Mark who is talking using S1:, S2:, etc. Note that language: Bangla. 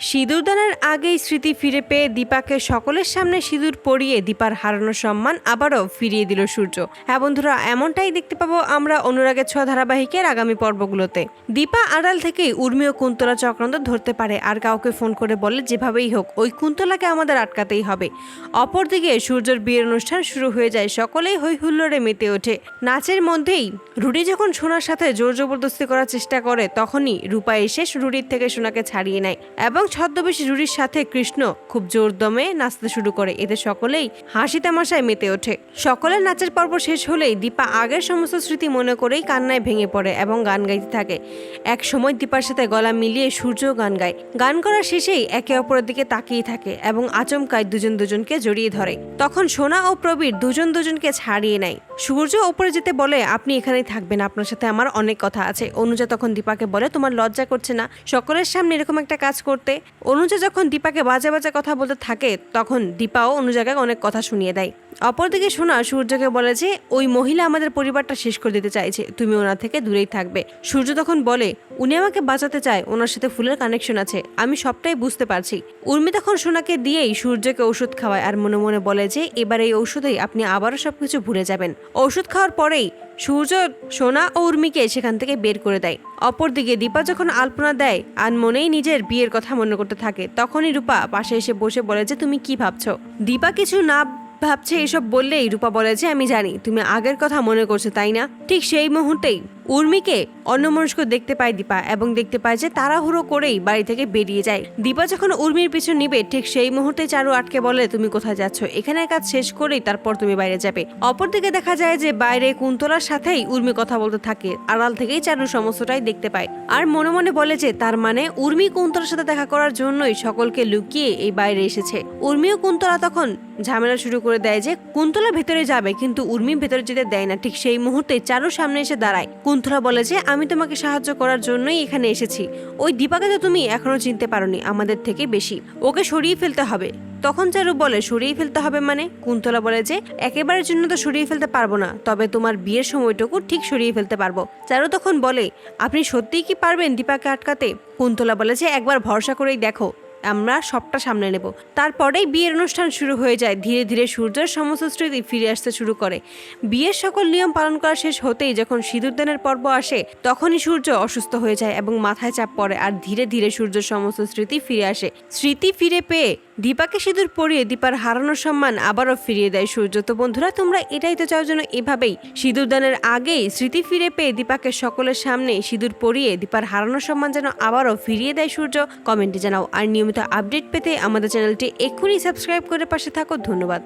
S1: সিঁদুরদানের আগেই স্মৃতি ফিরে পেয়ে দীপাকে সকলের সামনে সিঁদুর পরিয়ে দীপার হারানো সম্মান আবারও ফিরিয়ে দিল সূর্য। হ্যাঁ বন্ধুরা, এমনটাই দেখতে পাবো আমরা অনুরাগের ছোঁয়া ধারাবাহিকের আগামী পর্বগুলোতে। দীপা আড়াল থেকেই উর্মি ও কুন্তলা চক্রান্ত ধরতে পারে, আর কাউকে ফোন করে বলে যেভাবেই হোক, ওই কুন্তলাকে আমাদের আটকাতেই হবে। অপরদিকে সূর্যর বিয়ের অনুষ্ঠান শুরু হয়ে যায় সকলেই হই হুল্লোড়ে মেতে ওঠে। নাচের মধ্যেই রুডি যখন সোনার সাথে জোর জবরদস্তি করার চেষ্টা করে, তখনই রূপা এসে রুডির থেকে সোনাকে ছাড়িয়ে নেয় এবং ছদ্মবেশী রুডির সাথে কৃষ্ণ খুব জোর দমে নাচতে শুরু করে। এতে সকলেই হাসি তামাশায় মেতে ওঠে। সকলের নাচের পর্ব শেষ হলেই দীপা আগের সমস্ত স্মৃতি মনে করেই কান্নায় ভেঙে পড়ে এবং গান গাইতে থাকে। এক সময় দীপার সাথে গলা মিলিয়ে সূর্য গান গায়। গান করার শেষেই একে অপরের দিকে তাকিয়ে থাকে এবং আচমকায় দুজন দুজনকে জড়িয়ে ধরে। তখন সোনা ও প্রবীর দুজন দুজনকে ছাড়িয়ে নেয়। সূর্য ওপরে যেতে বলে, আপনি এখানেই থাকবেন, আপনার সাথে আমার অনেক কথা আছে। অনুজা তখন দীপাকে বলে, তোমার লজ্জা করছে না। সকলের সামনে এরকম একটা কাজ করতে অনুজা যখন দীপাকে বাজে বাজে কথা বলতে থাকে, তখন দীপাও অনুজাকে অনেক কথা শুনিয়ে দেয়। অপরদিকে সোনা সূর্যকে বলে যে, ওই মহিলা আমাদের পরিবারটা শেষ করে দিতে চাইছে। তুমি ওনার থেকে দূরেই থাকবে। সূর্য তখন বলে, উনি আমাকে বাঁচাতে চায়। ওনার সাথে ফুলের কানেকশন আছে। আমি সবটাই বুঝতে পারছি। উর্মি তখন সোনাকে দিয়েই সূর্যকে ওষুধ খাওয়ায় আর মনে মনে বলে যে, এবার এই ঔষধেই আপনি আবারও সবকিছু ভুলে যাবেন। ওষুধ খাওয়ার পরেই সূর্য, সোনা ও উর্মিকে সেখান থেকে বের করে দেয়। অপরদিকে দীপা যখন আলপনা দেয়, আর মনেই নিজের বিয়ের কথা মনে করতে থাকে, তখনই রূপা পাশে এসে বসে বলে যে, তুমি কি ভাবছ? দীপা কিছু না ভাবছে, এসব বললেই রূপা বলে যে, আমি জানি, তুমি আগের কথা মনে করছ, তাই না? ঠিক সেই মুহূর্তেই উর্মিকে অন্যমনস্ক দেখতে পায় দীপা এবং দেখতে পায় যে তাড়াহুড়ো করেই বাড়ি থেকে বেরিয়ে যায়। দীপা যখন উর্মির পিছু নিবে, ঠিক সেই মুহূর্তে চারু আটকে বলে, তুমি কোথায় যাচ্ছ? এখানে কাজ শেষ করেই তারপর তুমি বাইরে যাবে। অপরদিকে দেখা যায় যে বাইরে কুন্তলার সাথেই উর্মি কথা বলতে থাকে। আড়াল থেকেই চারু সমস্তটাই দেখতে পায়। আর মনে মনে বলে যে তার মানে উর্মি কুন্তলার সাথে দেখা করার জন্যই সকলকে লুকিয়ে এই বাইরে এসেছে। উর্মি ও কুন্তলা তখন ঝামেলা শুরু করে দেয় যে কুন্তলা ভেতরে যাবে, কিন্তু উর্মি ভেতরে যেতে দেয় না। ঠিক সেই মুহূর্তে চারু সামনে এসে দাঁড়ায়। কুন্তলা বলে যে, আমি তোমাকে সাহায্য করার জন্যই এখানে এসেছি। ওই দীপাকে তো তুমি এখনও চিনতে পারোনি, আমাদের থেকে বেশি। ওকে সরিয়ে ফেলতে হবে। তখন চারু বলে, সরিয়ে ফেলতে হবে মানে? কুন্তলা বলে যে, একেবারের জন্য তো সরিয়ে ফেলতে পারব না, তবে তোমার বিয়ের সময়টুকু ঠিক সরিয়ে ফেলতে পারব। চারু তখন বলে, আপনি সত্যিই কি পারবেন দীপাকে আটকাতে? কুন্তলা বলে যে, একবার ভরসা করেই দেখো। আমরা সবটা সামনে নেব। তারপরেই বিয়ের অনুষ্ঠান শুরু হয়ে যায়। ধীরে ধীরে সূর্যের সমস্ত স্মৃতি ফিরে আসতে শুরু করে। বিয়ের সকল নিয়ম পালন করা শেষ হতেই যখন সিঁদুরদানের পর্ব আসে, তখনই সূর্য অসুস্থ হয়ে যায় এবং মাথায় চাপ পড়ে। আর ধীরে ধীরে সূর্যের সমস্ত স্মৃতি ফিরে আসে। স্মৃতি ফিরে পেয়ে দীপাকে সিঁদুর পরিয়ে দীপার হারানোর সম্মান আবারও ফিরিয়ে দেয় সূর্য। তো বন্ধুরা, তোমরা এটাই তো চাও যেন এভাবেই সিঁদুরদানের আগেই স্মৃতি ফিরে পেয়ে দীপাকে সকলের সামনে সিঁদুর পরিয়ে দীপার হারানোর সম্মান যেন আবারও ফিরিয়ে দেয় সূর্য। কমেন্টে জানাও আর নিয়মিত আপডেট পেতে আমাদের চ্যানেলটি এক্ষুনি সাবস্ক্রাইব করে পাশে থাকো। ধন্যবাদ।